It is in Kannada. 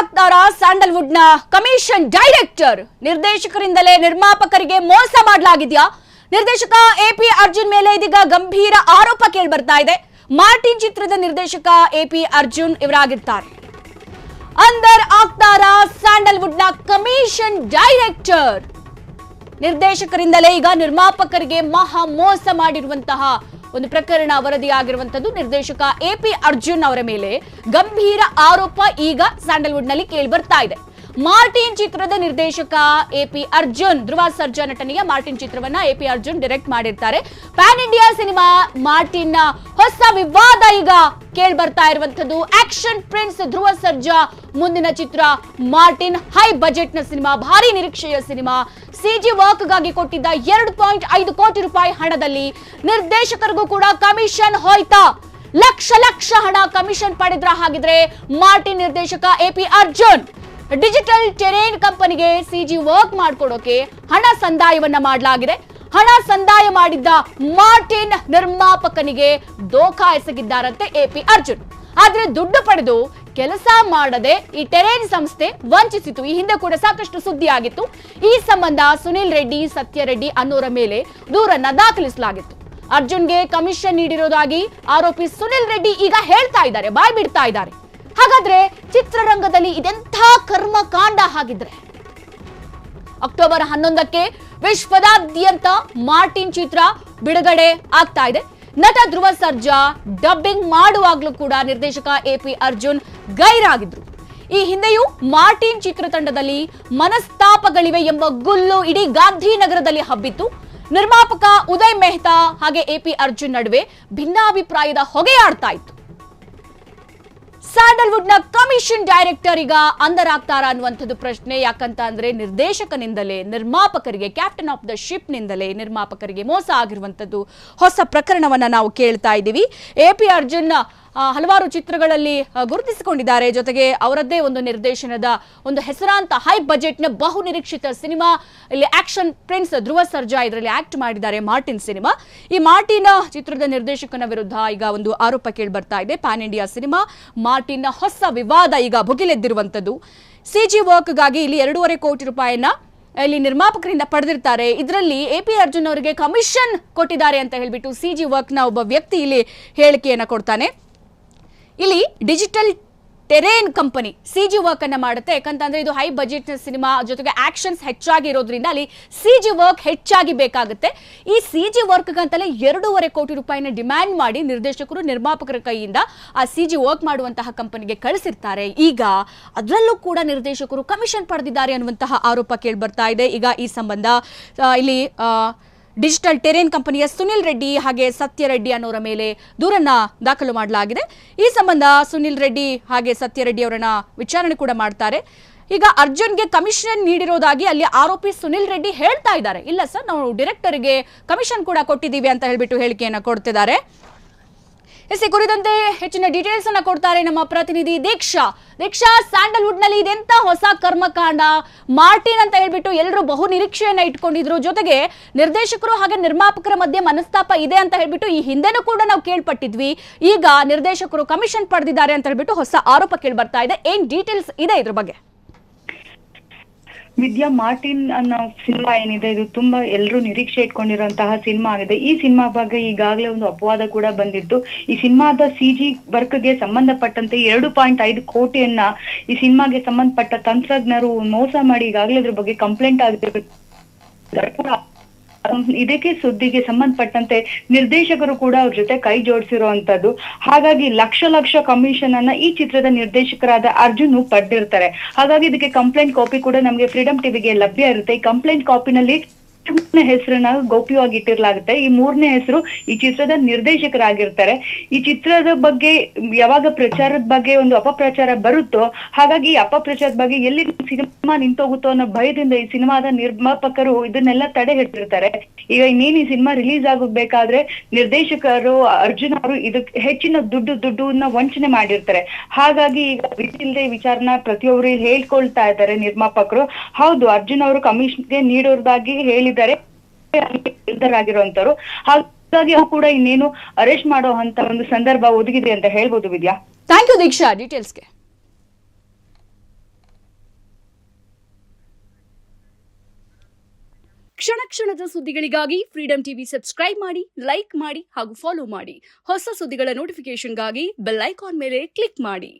ಆಗ್ತಾರ ಸ್ಯಾಂಡಲ್ವುಡ್ನ ಕಮಿಷನ್ ಡೈರೆಕ್ಟರ್ ನಿರ್ದೇಶಕರಿಂದಲೇ ನಿರ್ಮಾಪಕರಿಗೆ ಮೋಸ ಮಾಡಲಾಗಿದೆಯಾ? ನಿರ್ದೇಶಕ ಎಪಿ ಅರ್ಜುನ್ ಮೇಲೆ ಇದೀಗ ಗಂಭೀರ ಆರೋಪ ಕೇಳಿ ಬರ್ತಾ ಇದೆ. ಮಾರ್ಟಿನ್ ಚಿತ್ರದ ನಿರ್ದೇಶಕ ಎಪಿ ಅರ್ಜುನ್ ಇವರಾಗಿರ್ತಾರೆ. ಅಂದರ್ ಆಗ್ತಾರ ಸ್ಯಾಂಡಲ್ವುಡ್ನ ಕಮಿಷನ್ ಡೈರೆಕ್ಟರ್ ನಿರ್ದೇಶಕರಿಂದಲೇ ಈಗ ನಿರ್ಮಾಪಕರಿಗೆ ಮಹಾ ಮೋಸ ಮಾಡಿರುವಂತಹ ಒಂದು ಪ್ರಕರಣ ವರದಿಯಾಗಿರುವಂತದ್ದು. ನಿರ್ದೇಶಕ ಎಪಿ ಅರ್ಜುನ್ ಅವರ ಮೇಲೆ ಗಂಭೀರ ಆರೋಪ ಈಗ ಸ್ಯಾಂಡಲ್ವುಡ್ನಲ್ಲಿ ಕೇಳಿ ಬರ್ತಾ ಇದೆ. ಮಾರ್ಟಿನ್ ಚಿತ್ರದ ನಿರ್ದೇಶಕ ಎಪಿ ಅರ್ಜುನ್ ಧ್ರುವ ಸರ್ಜಾ ನಟನೆಯ ಮಾರ್ಟಿನ್ ಚಿತ್ರವನ್ನ ಎಪಿ ಅರ್ಜುನ್ ಡೈರೆಕ್ಟ್ ಮಾಡಿರ್ತಾರೆ. ಪ್ಯಾನ್ ಇಂಡಿಯಾ ಸಿನಿಮಾ ಮಾರ್ಟಿನ್ ಹೊಸ ವಿವಾದ ಈಗ ಕೇಳಿ ಬರ್ತಾ ಇರುವಂತದ್ದು. ಆಕ್ಷನ್ ಪ್ರಿನ್ಸ್ ಧ್ರುವ ಸರ್ಜಾ, ಮುಂದಿನ ಚಿತ್ರ ಮಾರ್ಟಿನ್ ಹೈ ಬಜೆಟ್ನ ಸಿನಿಮಾ ಭಾರಿ ನಿರೀಕ್ಷೆಯ ಸಿನಿಮಾ ಸಿಜಿ ವರ್ಕ್ಗಾಗಿ ಕೊಟ್ಟಿದ್ದ ಎರಡು ಪಾಯಿಂಟ್ ಐದು ಕೋಟಿ ರೂಪಾಯಿ ಹಣದಲ್ಲಿ ನಿರ್ದೇಶಕರಿಗೂ ಕೂಡ ಕಮಿಷನ್ ಹೋಯ್ತಾ. ಲಕ್ಷ ಲಕ್ಷ ಹಣ ಕಮಿಷನ್ ಪಡೆದ್ರ ಹಾಗಿದ್ರೆ ಮಾರ್ಟಿನ್ ನಿರ್ದೇಶಕ A P Arjun digital terrain ಕಂಪನಿಗೆ ಸಿಜಿ ವರ್ಕ್ ಮಾಡ್ಕೊಡೋಕೆ ಹಣ ಸಂದಾಯವನ್ನ ಮಾಡಲಾಗಿದೆ. ಹಣ ಸಂದಾಯ ಮಾಡಿದ್ದ ಮಾರ್ಟಿನ್ ನಿರ್ಮಾಪಕನಿಗೆ ದೋಖಾ ಎಸಗಿದ್ದಾರಂತೆ ಎಪಿ ಅರ್ಜುನ್. ಆದ್ರೆ ದುಡ್ಡು ಪಡೆದು ಕೆಲಸ ಮಾಡದೆ ಈ ಟೆರೇನ್ ಸಂಸ್ಥೆ ವಂಚಿಸಿತು. ಈ ಹಿಂದೆ ಕೂಡ ಸಾಕಷ್ಟು ಸುದ್ದಿ ಆಗಿತ್ತು ಈ ಸಂಬಂಧ ಸುನಿಲ್ ರೆಡ್ಡಿ, ಸತ್ಯ ರೆಡ್ಡಿ ಅನ್ನೋರ ಮೇಲೆ ದೂರನ್ನ ದಾಖಲಿಸಲಾಗಿತ್ತು. ಅರ್ಜುನ್ಗೆ ಕಮಿಷನ್ ನೀಡಿರೋದಾಗಿ ಆರೋಪಿ ಸುನಿಲ್ ರೆಡ್ಡಿ ಈಗ ಹೇಳ್ತಾ ಇದ್ದಾರೆ, ಬಾಯ್ ಬಿಡ್ತಾ ಇದ್ದಾರೆ. ಹಾಗಾದ್ರೆ ಚಿತ್ರರಂಗದಲ್ಲಿ ಇದೆಂಥ ಕರ್ಮಕಾಂಡ ಹಾಗಿದ್ರೆ? ಅಕ್ಟೋಬರ್ ಹನ್ನೊಂದಕ್ಕೆ ವಿಶ್ವದಾದ್ಯಂತ ಮಾರ್ಟಿನ್ ಚಿತ್ರ ಬಿಡುಗಡೆ ಆಗ್ತಾ ಇದೆ. ನಟ ಧ್ರುವ ಸರ್ಜಾ ಡಬ್ಬಿಂಗ್ ಮಾಡುವಾಗಲೂ ಕೂಡ ನಿರ್ದೇಶಕ ಎಪಿ ಅರ್ಜುನ್ ಗೈರಾಗಿದ್ರು. ಈ ಹಿಂದೆಯೂ ಮಾರ್ಟಿನ್ ಚಿತ್ರತಂಡದಲ್ಲಿ ಮನಸ್ತಾಪಗಳಿವೆ ಎಂಬ ಗುಲ್ಲು ಇಡೀ ಗಾಂಧಿನಗರದಲ್ಲಿ ಹಬ್ಬಿತ್ತು. ನಿರ್ಮಾಪಕ ಉದಯ್ ಮೆಹ್ತಾ ಹಾಗೆ ಎಪಿ ಅರ್ಜುನ್ ನಡುವೆ ಭಿನ್ನಾಭಿಪ್ರಾಯದ ಹೊಗೆಯಾಡ್ತಾ ಇತ್ತು. ಸ್ಯಾಂಡಲ್ವುಡ್ನ ಕಮಿಷನ್ ಡೈರೆಕ್ಟರ್ ಈಗ ಅಂದರಾಗ್ತಾರ ಅನ್ನುವಂಥದ್ದು ಪ್ರಶ್ನೆ. ಯಾಕಂತ ಅಂದ್ರೆ ನಿರ್ದೇಶಕನಿಂದಲೇ, ನಿರ್ಮಾಪಕರಿಗೆ ಕ್ಯಾಪ್ಟನ್ ಆಫ್ ದ ಶಿಪ್ ನಿಂದಲೇ ನಿರ್ಮಾಪಕರಿಗೆ ಮೋಸ ಆಗಿರುವಂಥದ್ದು ಹೊಸ ಪ್ರಕರಣವನ್ನ ನಾವು ಕೇಳ್ತಾ ಇದ್ದೀವಿ. ಎ ಪಿ ಅರ್ಜುನ್ ಹಲವಾರು ಚಿತ್ರಗಳಲ್ಲಿ ಗುರುತಿಸಿಕೊಂಡಿದ್ದಾರೆ. ಜೊತೆಗೆ ಅವರದ್ದೇ ಒಂದು ನಿರ್ದೇಶನದ ಒಂದು ಹೆಸರಾಂತ ಹೈ ಬಜೆಟ್ನ ಬಹು ನಿರೀಕ್ಷಿತ ಸಿನಿಮಾ, ಇಲ್ಲಿ ಆಕ್ಷನ್ ಪ್ರಿನ್ಸ್ ಧ್ರುವ ಸರ್ಜಾ ಇದರಲ್ಲಿ ಆಕ್ಟ್ ಮಾಡಿದ್ದಾರೆ, ಮಾರ್ಟಿನ್ ಸಿನಿಮಾ. ಈ ಮಾರ್ಟಿನ್ ಚಿತ್ರದ ನಿರ್ದೇಶಕನ ವಿರುದ್ಧ ಈಗ ಒಂದು ಆರೋಪ ಕೇಳಿ ಬರ್ತಾ ಇದೆ. ಪ್ಯಾನ್ ಇಂಡಿಯಾ ಸಿನಿಮಾ ಮಾರ್ಟಿನ್ ಹೊಸ ವಿವಾದ ಈಗ ಭುಗಿಲೆದ್ದಿರುವಂತದ್ದು ಸಿಜಿ ವರ್ಕ್ಗಾಗಿ ಇಲ್ಲಿ ಎರಡೂವರೆ ಕೋಟಿ ರೂಪಾಯಿಯನ್ನ ಇಲ್ಲಿ ನಿರ್ಮಾಪಕರಿಂದ ಪಡೆದಿರ್ತಾರೆ. ಇದರಲ್ಲಿ ಎ ಪಿ ಅರ್ಜುನ್ ಅವರಿಗೆ ಕಮಿಷನ್ ಕೊಟ್ಟಿದ್ದಾರೆ ಅಂತ ಹೇಳಿಬಿಟ್ಟು ಸಿ ಜಿ ವರ್ಕ್ನ ಒಬ್ಬ ವ್ಯಕ್ತಿ ಇಲ್ಲಿ ಹೇಳಿಕೆಯನ್ನ ಕೊಡ್ತಾನೆ. ಇಲ್ಲಿ digital terrain company C G work ಅನ್ನ ಮಾಡುತ್ತೆ. ಯಾಕಂತಂದ್ರೆ ಇದು ಹೈ ಬಜೆಟ್ ಸಿನಿಮಾ ಜೊತೆಗೆ ಆಕ್ಷನ್ಸ್ ಹೆಚ್ಚಾಗಿ ಇರೋದ್ರಿಂದ ಅಲ್ಲಿ ಸಿ ಜಿ ವರ್ಕ್ ಹೆಚ್ಚಾಗಿ ಬೇಕಾಗುತ್ತೆ. ಈ ಸಿ ಜಿ ವರ್ಕ್ಗಂತಲೇ ಎರಡೂವರೆ ಕೋಟಿ ರೂಪಾಯಿನ ಡಿಮ್ಯಾಂಡ್ ಮಾಡಿ ನಿರ್ದೇಶಕರು, ನಿರ್ಮಾಪಕರ ಕೈಯಿಂದ ಆ ಸಿ ಜಿ ವರ್ಕ್ ಮಾಡುವಂತಹ ಕಂಪನಿಗೆ ಕಳಿಸಿರ್ತಾರೆ. ಈಗ ಅದರಲ್ಲೂ ಕೂಡ ನಿರ್ದೇಶಕರು ಕಮಿಷನ್ ಪಡೆದಿದ್ದಾರೆ ಅನ್ನುವಂತಹ ಆರೋಪ ಕೇಳಿ ಬರ್ತಾ ಇದೆ. ಈಗ ಈ ಸಂಬಂಧ ಇಲ್ಲಿ ಡಿಜಿಟಲ್ ಟೆರೇನ್ ಕಂಪನಿಯ ಸುನಿಲ್ ರೆಡ್ಡಿ ಹಾಗೆ ಸತ್ಯ ರೆಡ್ಡಿ ಅನ್ನೋರ ಮೇಲೆ ದೂರನ್ನ ದಾಖಲು ಮಾಡಲಾಗಿದೆ. ಈ ಸಂಬಂಧ ಸುನಿಲ್ ರೆಡ್ಡಿ ಹಾಗೆ ಸತ್ಯ ರೆಡ್ಡಿ ಅವರನ್ನ ವಿಚಾರಣೆ ಕೂಡ ಮಾಡ್ತಾರೆ. ಈಗ ಅರ್ಜುನ್ಗೆ ಕಮಿಷನ್ ನೀಡಿರೋದಾಗಿ ಅಲ್ಲಿ ಆರೋಪಿ ಸುನಿಲ್ ರೆಡ್ಡಿ ಹೇಳ್ತಾ ಇದ್ದಾರೆ. ಇಲ್ಲ ಸರ್, ನಾವು ಡೈರೆಕ್ಟರ್ಗೆ ಕಮಿಷನ್ ಕೂಡ ಕೊಟ್ಟಿದ್ದೀವಿ ಅಂತ ಹೇಳ್ಬಿಟ್ಟು ಹೇಳಿಕೆಯನ್ನು ಕೊಡ್ತಿದ್ದಾರೆ. ಎಸ್ ಈ ಕುರಿತಂತೆ ಹೆಚ್ಚಿನ ಡೀಟೇಲ್ಸ್ ಅನ್ನ ಕೊಡ್ತಾರೆ ನಮ್ಮ ಪ್ರತಿನಿಧಿ ದೀಕ್ಷಾ. ದೀಕ್ಷಾ ಸ್ಯಾಂಡಲ್ವುಡ್ನಲ್ಲಿ ಇದೆಂತ ಹೊಸ ಕರ್ಮಕಾಂಡ? ಮಾರ್ಟಿನ್ ಅಂತ ಹೇಳ್ಬಿಟ್ಟು ಎಲ್ಲರೂ ಬಹು ನಿರೀಕ್ಷೆಯನ್ನ ಇಟ್ಕೊಂಡಿದ್ರು. ಜೊತೆಗೆ ನಿರ್ದೇಶಕರು ಹಾಗೆ ನಿರ್ಮಾಪಕರ ಮಧ್ಯೆ ಮನಸ್ತಾಪ ಇದೆ ಅಂತ ಹೇಳ್ಬಿಟ್ಟು ಈ ಹಿಂದೆನೂ ಕೂಡ ನಾವು ಕೇಳ್ಪಟ್ಟಿದ್ವಿ. ಈಗ ನಿರ್ದೇಶಕರು ಕಮಿಷನ್ ಪಡೆದಿದ್ದಾರೆ ಅಂತ ಹೇಳ್ಬಿಟ್ಟು ಹೊಸ ಆರೋಪ ಕೇಳಿ ಬರ್ತಾ ಇದೆ. ಏನ್ ಡೀಟೇಲ್ಸ್ ಇದೆ ಇದ್ರ ಬಗ್ಗೆ? ವಿದ್ಯಾ ಮಾರ್ಟಿನ್ ಅನ್ನೋ ಸಿನಿಮಾ ಏನಿದೆ, ಇದು ತುಂಬಾ ಎಲ್ಲರೂ ನಿರೀಕ್ಷೆ ಇಟ್ಕೊಂಡಿರುವಂತಹ ಸಿನಿಮಾ ಆಗಿದೆ. ಈ ಸಿನಿಮಾ ಬಗ್ಗೆ ಈಗಾಗಲೇ ಒಂದು ಅಪವಾದ ಕೂಡ ಬಂದಿತ್ತು. ಈ ಸಿನಿಮಾದ ಸಿಜಿ ವರ್ಕ್ಗೆ ಸಂಬಂಧಪಟ್ಟಂತೆ ಎರಡು ಪಾಯಿಂಟ್ ಐದು ಕೋಟಿಯನ್ನ ಈ ಸಿನಿಮಾಗೆ ಸಂಬಂಧಪಟ್ಟ ತಂತ್ರಜ್ಞರು ಮೋಸ ಮಾಡಿ ಈಗಾಗಲೇ ಅದ್ರ ಬಗ್ಗೆ ಕಂಪ್ಲೇಂಟ್ ಆಗಿದೆ ಇದಕ್ಕೆ ಸುದ್ದಿಗೆ ಸಂಬಂಧಪಟ್ಟಂತೆ ನಿರ್ದೇಶಕರು ಕೂಡ ಅವ್ರ ಜೊತೆ ಕೈ ಜೋಡಿಸಿರುವಂತದ್ದು. ಹಾಗಾಗಿ ಲಕ್ಷ ಲಕ್ಷ ಕಮಿಷನ್ ಅನ್ನ ಈ ಚಿತ್ರದ ನಿರ್ದೇಶಕರಾದ ಅರ್ಜುನ್ ಪಡೆದಿರ್ತಾರೆ. ಹಾಗಾಗಿ ಇದಕ್ಕೆ ಕಂಪ್ಲೇಂಟ್ ಕಾಪಿ ಕೂಡ ನಮಗೆ ಫ್ರೀಡಂ ಟಿವಿಗೆ ಲಭ್ಯ ಇರುತ್ತೆ. ಈ ಕಂಪ್ಲೇಂಟ್ ಕಾಪಿನಲ್ಲಿ ಮೂರನೇ ಹೆಸರನ್ನ ಗೌಪ್ಯವಾಗಿ ಇಟ್ಟಿರ್ಲಾಗುತ್ತೆ. ಈ ಮೂರನೇ ಹೆಸರು ಈ ಚಿತ್ರದ ನಿರ್ದೇಶಕರಾಗಿರ್ತಾರೆ. ಈ ಚಿತ್ರದ ಬಗ್ಗೆ ಯಾವಾಗ ಪ್ರಚಾರದ ಬಗ್ಗೆ ಒಂದು ಅಪಪ್ರಚಾರ ಬರುತ್ತೋ, ಹಾಗಾಗಿ ಈ ಅಪಪ್ರಚಾರದ ಬಗ್ಗೆ ಎಲ್ಲಿ ಸಿನಿಮಾ ನಿಂತೋಗುತ್ತೋ ಅನ್ನೋ ಭಯದಿಂದ ಈ ಸಿನಿಮಾದ ನಿರ್ಮಾಪಕರು ಇದನ್ನೆಲ್ಲ ತಡೆ ಹಿಡ್ತಿರ್ತಾರೆ ಈಗ ಇನ್ನೇನು ಈ ಸಿನಿಮಾ ರಿಲೀಸ್ ಆಗಬೇಕಾದ್ರೆ ನಿರ್ದೇಶಕರು, ಅರ್ಜುನ್ ಅವರು ಇದಕ್ಕೆ ಹೆಚ್ಚಿನ ದುಡ್ಡು, ದುಡ್ಡನ್ನ ವಂಚನೆ ಮಾಡಿರ್ತಾರೆ. ಹಾಗಾಗಿ ಈಗ ಇಲ್ದೆ ವಿಚಾರನ ಪ್ರತಿಯೊಬ್ಬರು ಹೇಳ್ಕೊಳ್ತಾ ಇದ್ದಾರೆ ನಿರ್ಮಾಪಕರು. ಹೌದು, ಅರ್ಜುನ್ ಅವರು ಕಮಿಷನ್ಗೆ ನೀಡೋದಾಗಿ ಹೇಳಿದ್ದಾರೆ. ಆಗಿರುವಂತವ್ರು ಹಾಗಾಗಿ ಅವ್ರು ಕೂಡ ಇನ್ನೇನು ಅರೆಸ್ಟ್ ಮಾಡೋ ಅಂತ ಒಂದು ಸಂದರ್ಭ ಒದಗಿದೆ ಅಂತ ಹೇಳ್ಬೋದು ವಿದ್ಯಾ. ಥ್ಯಾಂಕ್ ಯು ದೀಕ್ಷಾ ಡೀಟೇಲ್ಸ್ಗೆ ಕ್ಷಣ ಕ್ಷಣದ ಸುದ್ದಿಗಳಿಗಾಗಿ ಫ್ರೀಡಂ ಟಿವಿ ಸಬ್ಸ್ಕ್ರೈಬ್ ಮಾಡಿ ಲೈಕ್ ಮಾಡಿ ಹಾಗೂ ಫಾಲೋ ಮಾಡಿ. ಹೊಸ ಸುದ್ದಿಗಳ ನೋಟಿಫಿಕೇಶನ್ಗಾಗಿ ಬೆಲ್ ಐಕಾನ್ ಮೇಲೆ ಕ್ಲಿಕ್ ಮಾಡಿ.